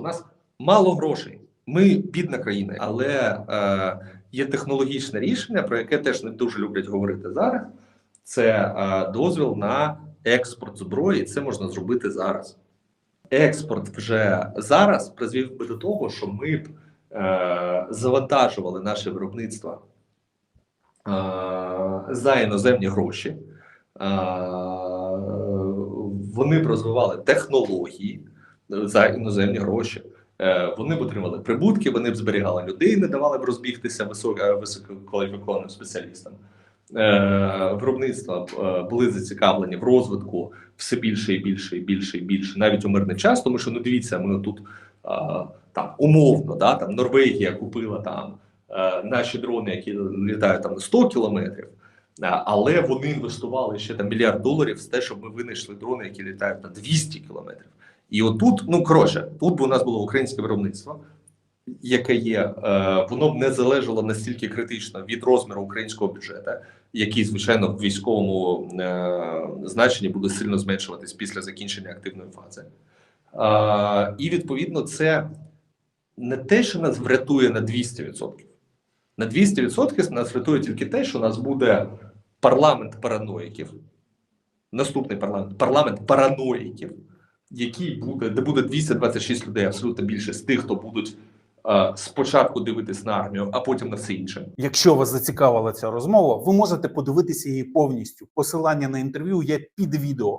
у нас мало грошей. Ми бідна країна, але е, є технологічне рішення, про яке теж не дуже люблять говорити зараз. Це е, дозвіл на експорт зброї. Це можна зробити зараз. Експорт вже зараз призвів би до того, що ми б е, завантажували наше виробництво е, за іноземні гроші. Е, вони б розвивали технології за іноземні гроші. Е, Вони б отримали прибутки, вони б зберігали людей, не давали б розбігтися е, висококваліфікованим спеціалістам. Е, Виробництва були зацікавлені в розвитку все більше і більше і більше і більше, навіть у мирний час, тому що ну дивіться, ми тут там умовно, да, там Норвегія купила там наші дрони, які літають там на 100 кілометрів. Але вони інвестували ще там мільярд доларів в те, щоб ми винайшли дрони, які літають на 200 кілометрів. І отут, ну коротше, тут би у нас було українське виробництво, яке є, е, воно б не залежало настільки критично від розміру українського бюджету, який, звичайно, в військовому е, значенні буде сильно зменшуватись після закінчення активної фази. Е, і відповідно, це не те, що нас врятує на 200%. На 200% нас врятує тільки те, що у нас буде парламент параноїків, наступний парламент, парламент параноїків, який буде, де буде 226 людей, абсолютно більше з тих, хто будуть е, спочатку дивитись на армію, а потім на все інше. Якщо вас зацікавила ця розмова, ви можете подивитися її повністю. Посилання на інтерв'ю є під відео.